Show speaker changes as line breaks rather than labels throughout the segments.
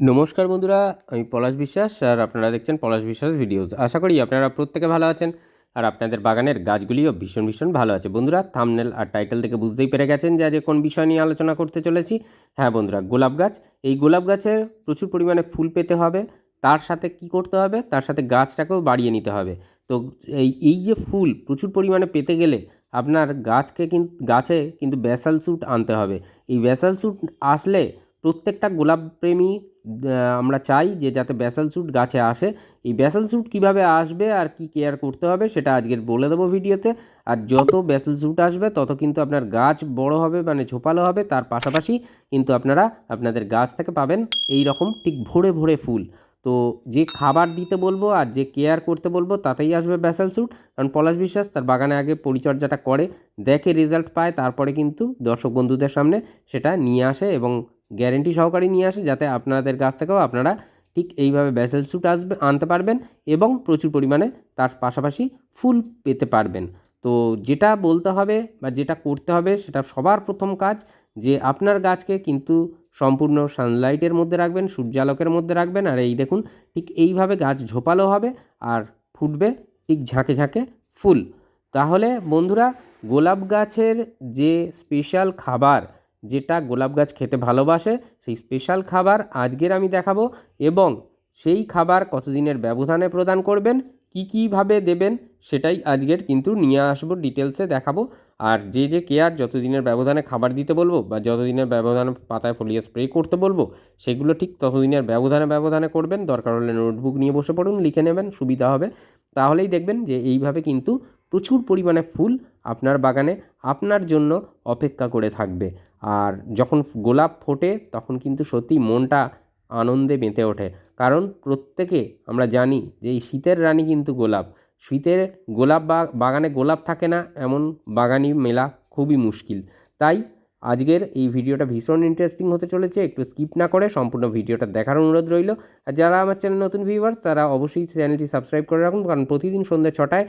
নমস্কার বন্ধুরা, আমি পলাশ বিশ্বাস আর আপনারা দেখছেন পলাশ বিশ্বাস ভিডিওস। আশা করি আপনারা প্রত্যেকে ভালো আছেন আর আপনাদের বাগানের গাছগুলিও ভীষণ ভীষণ ভালো আছে। বন্ধুরা থামনেল আর টাইটেল থেকে বুঝতেই পেরে গেছেন যে আজ কোন বিষয় নিয়ে আলোচনা করতে চলেছি। হ্যাঁ বন্ধুরা, গোলাপ গাছ। এই গোলাপ গাছের প্রচুর পরিমাণে ফুল পেতে হবে। তার সাথে কি করতে হবে? তার সাথে গাছটাকেও বাড়িয়ে নিতে হবে। তো এই এই যে ফুল প্রচুর পরিমাণে পেতে গেলে আপনার গাছকে কিন্তু গাছে কিন্তু ব্যাসাল স্যুট আনতে হবে। এই ব্যাসাল স্যুট আসলে প্রত্যেকটা গোলাপ প্রেমী আমরা চাই যে যাতে ব্যাসাল স্যুট গাছে আসে। এই ব্যাসাল স্যুট কীভাবে আসবে আর কি কেয়ার করতে হবে সেটা আজকের বলে দেবো ভিডিওতে। আর যত ব্যাসাল স্যুট আসবে, তত কিন্তু আপনার গাছ বড় হবে মানে ঝোপালো হবে। তার পাশাপাশি কিন্তু আপনারা আপনাদের গাছ থেকে পাবেন এই রকম ঠিক ভরে ভরে ফুল। তো যে খাবার দিতে বলব আর যে কেয়ার করতে বলব, তাতেই আসবে ব্যাসাল স্যুট। কারণ পলাশ বিশ্বাস তার বাগানে আগে পরিচর্যাটা করে, দেখে রেজাল্ট পায়, তারপরে কিন্তু দর্শক বন্ধুদের সামনে সেটা নিয়ে আসে এবং গ্যারেন্টি সহকারে নিয়ে আসে যাতে আপনাদের কাছ থেকেও আপনারা ঠিক এইভাবে ব্যাসেল স্যুট আসবে, আনতে পারবেন এবং প্রচুর পরিমাণে তার পাশাপাশি ফুল পেতে পারবেন। তো যেটা বলতে হবে বা যেটা করতে হবে সেটা সবার প্রথম কাজ যে আপনার গাছকে কিন্তু সম্পূর্ণ সানলাইটের মধ্যে রাখবেন, সূর্যালোকের মধ্যে রাখবেন আর এই দেখুন ঠিক এইভাবে গাছ ঝোপালো হবে আর ফুটবে ঠিক ঝাঁকে ঝাঁকে ফুল। তাহলে বন্ধুরা গোলাপ গাছের যে স্পেশাল খাবার যেটা গোলাপ গাছ খেতে ভালোবাসে, সেই স্পেশাল খাবার আজকের আমি দেখাবো এবং সেই খাবার কতদিনের ব্যবধানে প্রদান করবেন, কী কীভাবে দেবেন সেটাই আজকের কিন্তু নিয়ে আসব ডিটেলসে দেখাবো। আর যে যে কেয়ার যতদিনের ব্যবধানে খাবার দিতে বলব বা যতদিনের ব্যবধানে পাতায় ফলিয়ে স্প্রে করতে বলব, সেগুলো ঠিক ততদিনের ব্যবধানে ব্যবধানে করবেন, দরকার হলে নোটবুক নিয়ে বসে পড়ুন, লিখে নেবেন, সুবিধা হবে। তাহলেই দেখবেন যে এইভাবে কিন্তু প্রচুর পরিমাণে ফুল আপনার বাগানে আপনার জন্য অপেক্ষা করে থাকবে। আর যখন গোলাপ ফোটে, তখন কিন্তু সত্যি মনটা আনন্দে মেতে ওঠে। কারণ প্রত্যেকে আমরা জানি যে এই শীতের রানী কিন্তু গোলাপ। শীতের গোলাপ বা বাগানে গোলাপ থাকে না, এমন বাগানি মেলা খুবই মুশকিল। তাই আজকের এই ভিডিওটা ভীষণ ইন্টারেস্টিং হতে চলেছে, একটু স্কিপ না করে সম্পূর্ণ ভিডিওটা দেখার অনুরোধ রইল। আর যারা আমার চ্যানেল নতুন ভিউয়ার্স তারা অবশ্যই চ্যানেলটি সাবস্ক্রাইব করে রাখুন, কারণ প্রতিদিন সন্ধ্যে ছটায়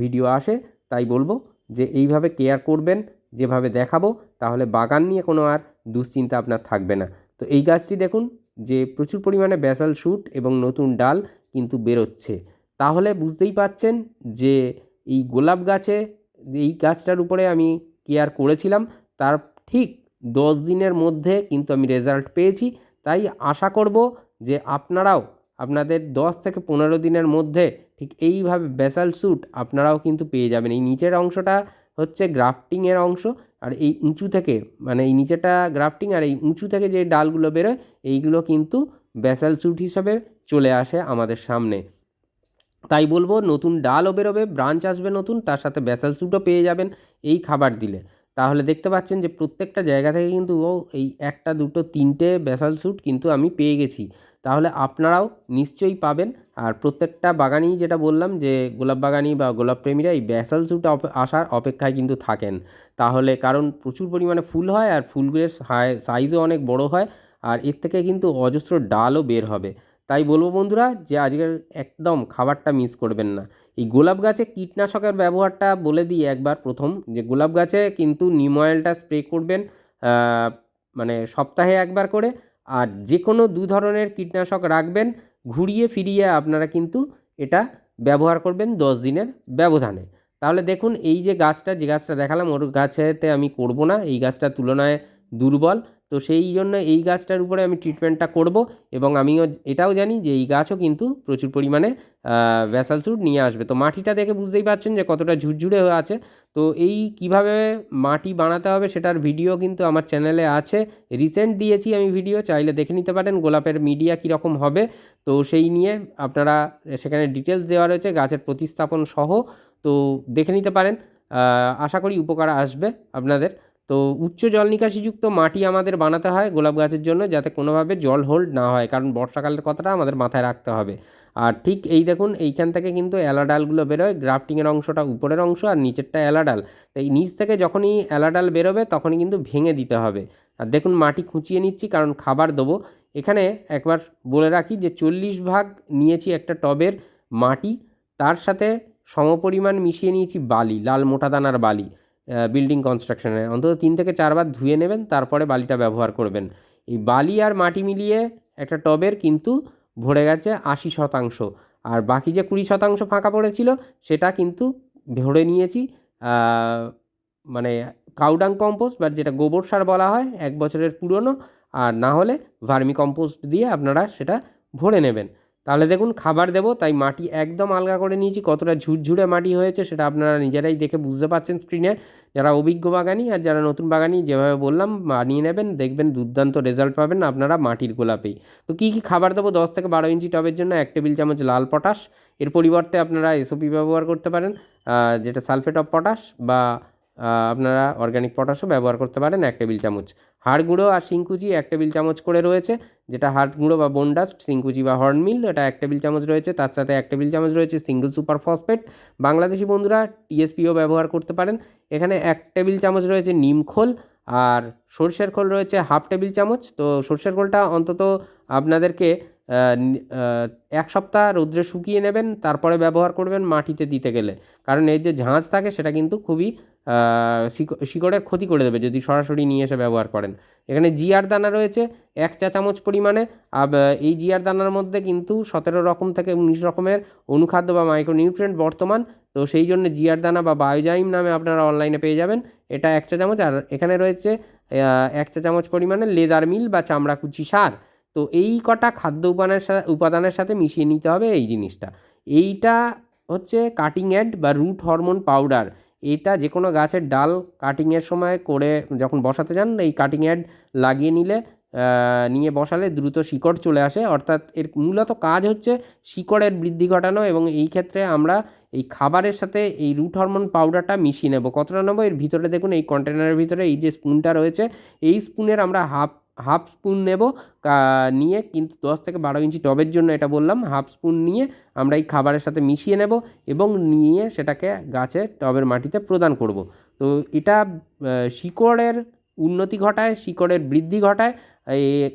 ভিডিও আসে। তাই বলব যে এইভাবে কেয়ার করবেন যেভাবে দেখাবো, তাহলে বাগান নিয়ে কোনো আর দুশ্চিন্তা আপনার থাকবে না। তো এই গাছটি দেখুন, যে প্রচুর পরিমাণে ব্যাসাল শ্যুট এবং নতুন ডাল কিন্তু বেরোচ্ছে। তাহলে বুঝতেই পাচ্ছেন যে এই গোলাপ গাছে, এই গাছটার উপরে আমি কেয়ার করেছিলাম, তার ঠিক দশ দিনের মধ্যে কিন্তু আমি রেজাল্ট পেয়েছি। তাই আশা করব যে আপনারাও আপনাদের দশ থেকে পনেরো দিনের মধ্যে ঠিক এইভাবে ব্যাসাল স্যুট আপনারাও কিন্তু পেয়ে যাবেন। এই নিচের অংশটা হচ্ছে গ্রাফটিংয়ের অংশ আর এই উঁচু থেকে মানে এই নিচেটা গ্রাফটিং আর এই উঁচু থেকে যে ডালগুলো বেরোয়, এইগুলো কিন্তু ব্যাসাল স্যুট হিসাবে চলে আসে আমাদের সামনে। তাই বলব নতুন ডালও বেরোবে, ব্রাঞ্চ আসবে নতুন, তার সাথে ব্যাসাল স্যুটও পেয়ে যাবেন এই খাবার দিলে। তাহলে দেখতে পাচ্ছেন যে প্রত্যেকটা জায়গা থেকে কিন্তু, ও এই একটা, দুটো, তিনটে ব্যাসাল স্যুট কিন্তু আমি পেয়ে গেছি। তাহলে আপনারাও নিশ্চয়ই পাবেন। আর প্রত্যেকটা বাগানই যেটা বললাম যে, গোলাপ বাগানি বা গোলাপ প্রেমীরা এই ব্যাসাল স্যুট আসার অপেক্ষায় কিন্তু থাকেন। তাহলে কারণ প্রচুর পরিমাণে ফুল হয় আর ফুলগুলোর সাইজও অনেক বড় হয় আর এর থেকে কিন্তু অজস্র ডালও বের হবে। তাই বলব বন্ধুরা যে, আজকের একদম খাবারটা মিস করবেন না। এই গোলাপ গাছে কীটনাশকের ব্যবহারটা বলে দিই একবার প্রথম যে, গোলাপ গাছে কিন্তু নিম অয়েলটা স্প্রে করবেন মানে সপ্তাহে একবার করে। আর যে কোনো দু ধরনের কীটনাশক রাখবেন, ঘুরিয়ে ফিরিয়ে আপনারা কিন্তু এটা ব্যবহার করবেন দশ দিনের ব্যবধানে। তাহলে দেখুন, এই যে গাছটা যে গাছটা দেখালাম, ওর গাছেতে আমি করব না, এই গাছটার তুলনায় দুর্বল। তো সেই জন্য এই গাছটার উপরে আমি ট্রিটমেন্টটা করব এবং আমিও এটাও জানি যে এই গাছও কিন্তু প্রচুর পরিমাণে ভ্যাসাল স্যুট নিয়ে আসবে। তো মাটিটা দেখে বুঝতেই পারছেন যে কতটা ঝুরঝুরে হয়ে আছে। তো এই কীভাবে মাটি বানাতে হবে সেটার ভিডিও কিন্তু আমার চ্যানেলে আছে। রিসেন্ট দিয়েছি আমি ভিডিও চাইলে দেখে নিতে পারেন গোলাপের মিডিয়া কীরকম হবে। তো সেই নিয়ে আপনারা সেখানে ডিটেলস দেওয়া রয়েছে, গাছের প্রতিস্থাপন সহ। তো দেখে নিতে পারেন আশা করি উপকার আসবে আপনাদের। তো উচ্চ জল নিকাশিযুক্ত মাটি আমাদের বানাতে হয় গোলাপ গাছের জন্য যাতে কোনোভাবে জল হোল্ড না হয়, কারণ বর্ষাকালের কথাটা আমাদের মাথায় রাখতে হবে। আর ঠিক এই দেখুন, এইখান থেকে কিন্তু অ্যালাডালগুলো বেরোয়, গ্রাফটিংয়ের অংশটা উপরের অংশ আর নিচেরটা অ্যালাডাল। এই নিচ থেকে যখনই অ্যালাডাল বেরোবে তখনই কিন্তু ভেঙে দিতে হবে। আর দেখুন, মাটি খুঁচিয়ে নিচ্ছি, কারণ খাবার দেবো। এখানে একবার বলে রাখি যে চল্লিশ ভাগ নিয়েছি একটা টবের মাটি, তার সাথে সমপরিমাণ মিশিয়ে নিয়েছি বালি, লাল মোটা দানার বালি। বিল্ডিং কনস্ট্রাকশনে অন্তত তিন থেকে চারবার ধুয়ে নেবেন, তারপরে বালিটা ব্যবহার করবেন। এই বালি আর মাটি মিলিয়ে একটা টবের কিন্তু ভরে গেছে আশি শতাংশ। আর বাকি যে কুড়ি শতাংশ ফাঁকা পড়েছিল, সেটা কিন্তু ভরে নিয়েছি মানে কাউডাং কম্পোস্ট বা যেটা গোবর সার বলা হয়, এক বছরের পুরনো। আর না হলে ভার্মি কম্পোস্ট দিয়ে আপনারা সেটা ভরে নেবেন। তাহলে দেখুন খাবার দেবো, তাই মাটি একদম আলগা করে নিয়েছি। কতটা ঝুরঝুরে মাটি হয়েছে সেটা আপনারা নিজেরাই দেখে বুঝতে পারছেন স্ক্রিনে যারা অভিজ্ঞ বাগানি আর যারা নতুন বাগানি যেভাবে বললাম, বানিয়ে নেবেন, দেখবেন দুর্দান্ত রেজাল্ট পাবেন আপনারা মাটির গোলাপেই তো কী কী খাবার দেবো দশ থেকে বারো ইঞ্চি টবের জন্য? এক টেবিল চামচ লাল পটাশ। এর পরিবর্তে আপনারা এসওপি ব্যবহার করতে পারেন যেটা সালফেট অফ পটাশ বা আপনারা অর্গ্যানিক পটাশও ব্যবহার করতে পারেন এক টেবিল চামচ। হাড় গুঁড়ো আর শিংকুচি এক টেবিল চামচ করে রয়েছে, যেটা হাড় গুঁড়ো বা বোনডাস্ট শিংকুচি বা হর্নমিল এটা এক টেবিল চামচ রয়েছে, তার সাথে এক টেবিল চামচ রয়েছে সিঙ্গেল সুপার ফসফেট বাংলাদেশি বন্ধুরা টিএসপিও ব্যবহার করতে পারেন। এখানে এক টেবিল চামচ রয়েছে নিম খোল আর সর্ষের খোল রয়েছে হাফ টেবিল চামচ। তো সর্ষের খোলটা অন্তত আপনাদেরকে এক সপ্তাহ রৌদ্রে শুকিয়ে নেবেন, তারপরে ব্যবহার করবেন মাটিতে দিতে গেলে। কারণ এর যে ঝাঁজ থাকে, সেটা কিন্তু খুবই শিকড়ের ক্ষতি করে দেবে যদি সরাসরি নিয়ে এসে ব্যবহার করেন। এখানে জিয়ার দানা রয়েছে, এক চা চামচ পরিমাণে। আব, এই জিয়ার দানার মধ্যে কিন্তু সতেরো রকম থেকে উনিশ রকমের অনুখাদ্য বা মাইক্রোনিউট্রিয়েন্ট বর্তমান। তো সেই জন্য জিয়ার দানা বা বায়োজাইম নামে আপনারা অনলাইনে পেয়ে যাবেন। এটা এক চা চামচ। আর এখানে রয়েছে এক চা চামচ পরিমাণে লেদার মিল বা চামড়া কুচি সার। তো এই কটা খাদ্য উপাদানের সাথে উপাদানের সাথে মিশিয়ে নিতে হবে এই জিনিসটা। এইটা হচ্ছে কাটিং অ্যাড বা রুট হরমোন পাউডার এটা যে কোনো গাছের ডাল কাটিংয়ের সময় করে যখন বসাতে যান এই কাটিং অ্যাড লাগিয়ে নিলে নিয়ে বসালে দ্রুত শিকড় চলে আসে। অর্থাৎ এর মূলত কাজ হচ্ছে শিকড়ের বৃদ্ধি ঘটানো এবং এই ক্ষেত্রে আমরা এই খাবারের সাথে এই রুট হরমোন পাউডারটা মিশিয়ে নেব। কতটা নেব? এর ভিতরে দেখুন, এই কন্টেনারের ভিতরে এই যে স্পুনটা রয়েছে, এই স্পুনের আমরা হাফ হাফ স্পুন নেব নিয়ে কিন্তু দশ থেকে বারো ইঞ্চি টবের জন্য এটা বললাম, হাফ স্পুন নিয়ে আমরা এই খাবারের সাথে মিশিয়ে নেব এবং নিয়ে সেটাকে গাছে, টবের মাটিতে প্রদান করব। তো এটা শিকড়ের উন্নতি ঘটায়, শিকড়ের বৃদ্ধি ঘটায়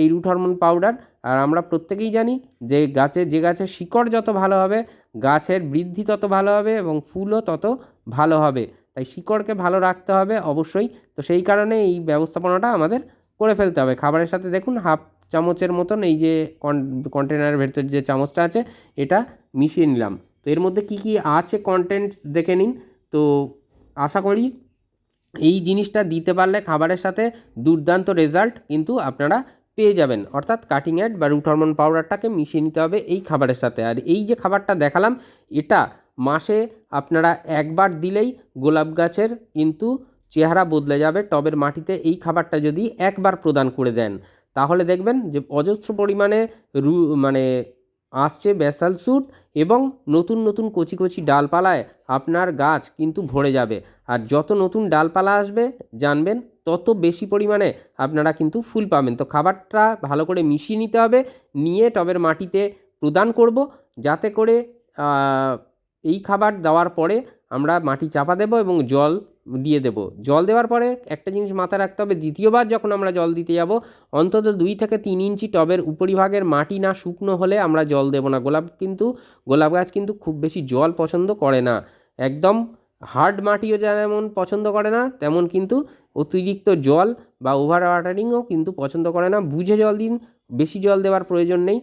এই রুট হরমোন পাউডার আর আমরা প্রত্যেকেই জানি যে গাছে, যে গাছের শিকড় যত ভালো হবে, গাছের বৃদ্ধি তত ভালো হবে এবং ফুলও তত ভালো হবে। তাই শিকড়কে ভালো রাখতে হবে অবশ্যই। তো সেই কারণে এই ব্যবস্থাপনাটা আমাদের করে ফেলতে হবে। খাবারের সাথে দেখুন, হাফ চামচের মতন এই যে কন্টেনারের ভেতর যে চামচটা আছে, এটা মিশিয়ে নিলাম। তো এর মধ্যে কি কি আছে কন্টেন্টস দেখে নিন। তো আশা করি এই জিনিসটা দিতে পারলে খাবারের সাথে দুর্দান্ত রেজাল্ট কিন্তু আপনারা পেয়ে যাবেন। অর্থাৎ কাটিং অ্যাড বা রুট হরমোন পাউডারটাকে মিশিয়ে নিতে হবে এই খাবারের সাথে। আর এই যে খাবারটা দেখালাম, এটা মাসে আপনারা একবার দিলেই গোলাপ গাছের কিন্তু চেহারা বদলে যাবে, টবের মাটিতে এই খাবারটা যদি একবার প্রদান করে দেন, তাহলে দেখবেন যে অজস্র পরিমাণে রু মানে আসছে ব্যাসাল স্যুট এবং নতুন নতুন কচি কচি ডালপালায় আপনার গাছ কিন্তু ভরে যাবে। আর যত নতুন ডালপালা আসবে, জানবেন তত বেশি পরিমাণে আপনারা কিন্তু ফুল পাবেন। তো খাবারটা ভালো করে মিশিয়ে নিতে হবে, নিয়ে টবের মাটিতে প্রদান করব, যাতে করে এই খাবার দেওয়ার পরে আমরা মাটি চাপা দেবো এবং জল দিয়ে দেব। জল দেওয়ার পরে একটা জিনিস মাথায় রাখতে হবে, দ্বিতীয়বার যখন আমরা জল দিতে যাব, অন্তত দুই থেকে তিন ইঞ্চি টবের উপরিভাগের মাটি না শুকনো হলে আমরা জল দেবো না। গোলাপ কিন্তু, গোলাপ গাছ কিন্তু খুব বেশি জল পছন্দ করে না। একদম হার্ড মাটিও যেমন পছন্দ করে না, তেমন কিন্তু অতিরিক্ত জল বা ওভার ওয়াটারিংও কিন্তু পছন্দ করে না। বুঝে জল দিন, বেশি জল দেওয়ার প্রয়োজন নেই।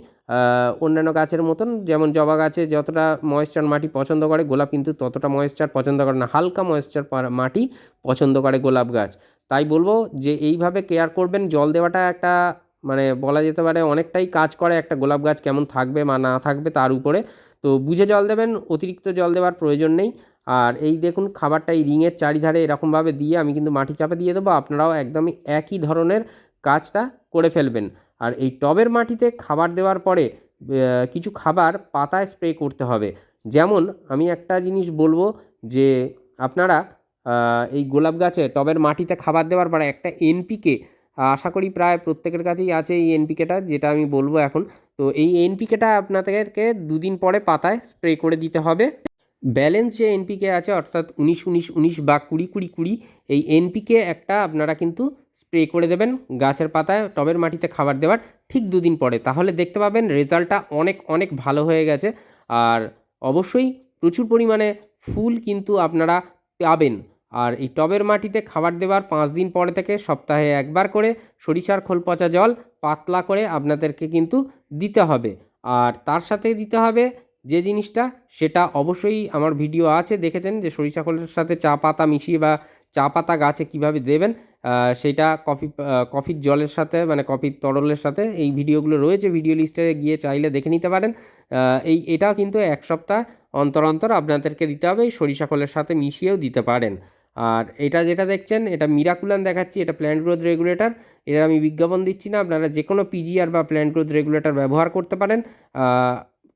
অন্যান্য গাছের মতন, যেমন জবা গাছে যতটা ময়েশ্চার মাটি পছন্দ করে, গোলাপ কিন্তু ততটা ময়েশ্চার পছন্দ করে না। হালকা ময়েশ্চার মাটি পছন্দ করে গোলাপ গাছ। তাই বলব যে, এইভাবে কেয়ার করবেন, জল দেওয়াটা একটা মানে বলা যেতে পারে অনেকটাই কাজ করে একটা গোলাপ গাছ কেমন থাকবে বা না থাকবে তার উপরে। তো বুঝে জল দেবেন, অতিরিক্ত জল দেওয়ার প্রয়োজন নেই। আর এই দেখুন, খাবারটা এই রিংয়ের চারিধারে এরকমভাবে দিয়ে আমি কিন্তু মাটি চাপা দিয়ে দেবো। আপনারাও একদমই একই ধরনের কাজটা করে ফেলবেন। আর এই টবের মাটিতে খাবার দেওয়ার পরে কিছু খাবার পাতায় স্প্রে করতে হবে। যেমন আমি একটা জিনিস বলব যে, আপনারা এই গোলাপ গাছে টবের মাটিতে খাবার দেওয়ার পরে একটা এনপিকে আশা করি প্রায় প্রত্যেকের কাছেই আছে এই এনপিকেটা যেটা আমি বলব এখন। তো এই এনপিকেটা আপনাদেরকে দুদিন পরে পাতায় স্প্রে করে দিতে হবে। ব্যালেন্স যে এনপিকে আছে, অর্থাৎ উনিশ উনিশ উনিশ বা কুড়ি কুড়ি কুড়ি, এই এনপিকে একটা আপনারা কিন্তু স্প্রে করে দেবেন গাছের পাতায়, টবের মাটিতে খাবার দেওয়ার ঠিক দুদিন পরে। তাহলে দেখতে পাবেন রেজাল্টটা অনেক অনেক ভালো হয়ে গেছে। আর অবশ্যই প্রচুর পরিমাণে ফুল কিন্তু আপনারা পাবেন। আর এই টবের মাটিতে খাবার দেওয়ার পাঁচ দিন পরে থেকে সপ্তাহে একবার করে সরিষার খোল পচা জল পাতলা করে আপনাদেরকে কিন্তু দিতে হবে। আর তার সাথে দিতে হবে যে জিনিসটা, সেটা অবশ্যই আমার ভিডিও আছে, দেখেছেন যে সরিষা খোলের সাথে চা পাতা মিশিয়ে বা চা পাতা গাছে কীভাবে দেবেন সেটা কফি কফির জলের সাথে মানে কফির তরলের সাথে এই ভিডিওগুলো রয়েছে, ভিডিও লিস্টে গিয়ে চাইলে দেখে নিতে পারেন। এই, এটাও কিন্তু এক সপ্তাহ অন্তর অন্তর আপনাদেরকে দিতে হবে, এই সরিষা খোলের সাথে মিশিয়েও দিতে পারেন। আর এটা যেটা দেখছেন, এটা মিরাকুলান দেখাচ্ছি, এটা প্ল্যান্ট গ্রোথ রেগুলেটর এটা আমি বিজ্ঞাপন দিচ্ছি না, আপনারা যে কোনো পিজিআর বা প্ল্যান্ট গ্রোথ রেগুলেটর ব্যবহার করতে পারেন।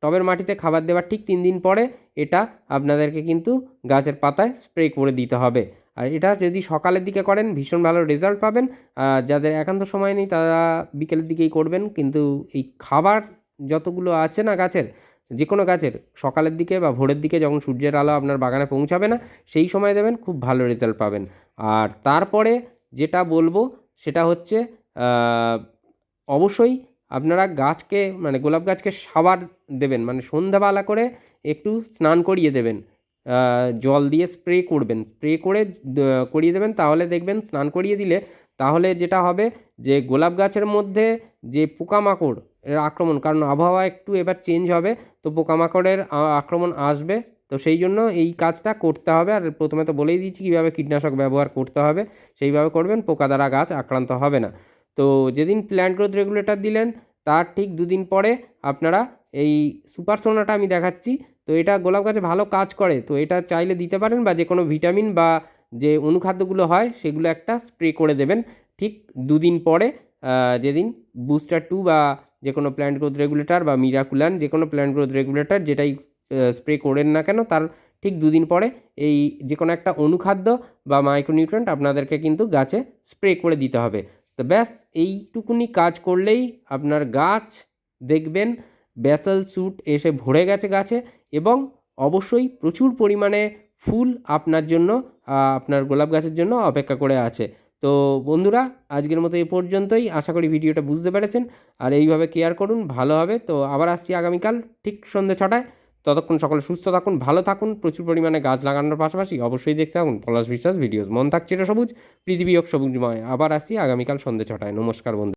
টবের মাটিতে খাবার দেওয়ার ঠিক তিন দিন পরে এটা আপনাদেরকে কিন্তু গাছের পাতায় স্প্রে করে দিতে হবে। আর এটা যদি সকালের দিকে করেন, ভীষণ ভালো রেজাল্ট পাবেন। যাদের একান্ত সময় নেই, তারা বিকেলের দিকেই করবেন। কিন্তু এই খাবার যতগুলো আছে না গাছের যে কোনো গাছের, সকালের দিকে বা ভোরের দিকে যখন সূর্যের আলো আপনার বাগানে পৌঁছাবে না, সেই সময় দেবেন, খুব ভালো রেজাল্ট পাবেন। আর তারপরে যেটা বলব, সেটা হচ্ছে অবশ্যই আপনারা গাছকে মানে গোলাপ গাছকে সাবার দেবেন মানে সন্ধ্যাবেলা করে একটু স্নান করিয়ে দেবেন। জল দিয়ে স্প্রে করবেন। স্প্রে করে করিয়ে দেবেন, তাহলে দেখবেন স্নান করিয়ে দিলে তাহলে যেটা হবে যে গোলাপ গাছের মধ্যে যে পোকামাকড় এর আক্রমণ, কারণ আবহাওয়া একটু এবার চেঞ্জ হবে, তো পোকামাকড়ের আক্রমণ আসবে, তো সেই জন্য এই কাজটা করতে হবে। আর প্রথমে তো বলেই দিয়েছি কীভাবে কীটনাশক ব্যবহার করতে হবে, সেইভাবে করবেন, পোকা দ্বারা গাছ আক্রান্ত হবে না। তো যেদিন প্ল্যান্ট গ্রোথ রেগুলেটর দিলেন, তার ঠিক দুদিন পরে আপনারা এই সুপার সোনাটা আমি দেখাচ্ছি। তো এটা গোলাপ গাছে ভালো কাজ করে, তো এটা চাইলে দিতে পারেন বা যে কোনো ভিটামিন বা যে অনুখাদ্যগুলো হয়, সেগুলো একটা স্প্রে করে দেবেন। ঠিক দুদিন পরে যেদিন বুস্টার টু বা যে কোনো প্ল্যান্ট গ্রোথ রেগুলেটর বা মিরাকুলান যে কোনো প্ল্যান্ট গ্রোথ রেগুলেটর যেটাই স্প্রে করেন না কেন, তার ঠিক দুদিন পরে এই যে কোনো একটা অনুখাদ্য বা মাইক্রোনিউট্রেন্ট আপনাদেরকে কিন্তু গাছে স্প্রে করে দিতে হবে। তো ব্যাস, এইটুকুনি কাজ করলেই আপনার গাছ দেখবেন, ব্যাসেল স্যুট এসে ভরে গেছে গাছে এবং অবশ্যই প্রচুর পরিমাণে ফুল আপনার জন্য আপনার গোলাপ গাছের জন্য অপেক্ষা করে আছে। তো বন্ধুরা, আজকের মতো এই পর্যন্তই। আশা করি ভিডিওটা বুঝতে পেরেছেন। আর এইভাবে কেয়ার করুন, ভালো হবে। তো আবার আসছি আগামীকাল ঠিক সন্ধ্যে ছটায়। ততক্ষণ সকলে সুস্থ থাকুন, ভালো থাকুন, প্রচুর পরিমাণে গাছ লাগানোর পাশাপাশি অবশ্যই দেখতে থাকুন পলাশ বিশ্বাস ভিডিওস। মন থাকছে সবুজ, পৃথিবী হোক সবুজময় আবার আসি আগামীকাল সন্ধ্যে ছটায়। নমস্কার বন্ধু।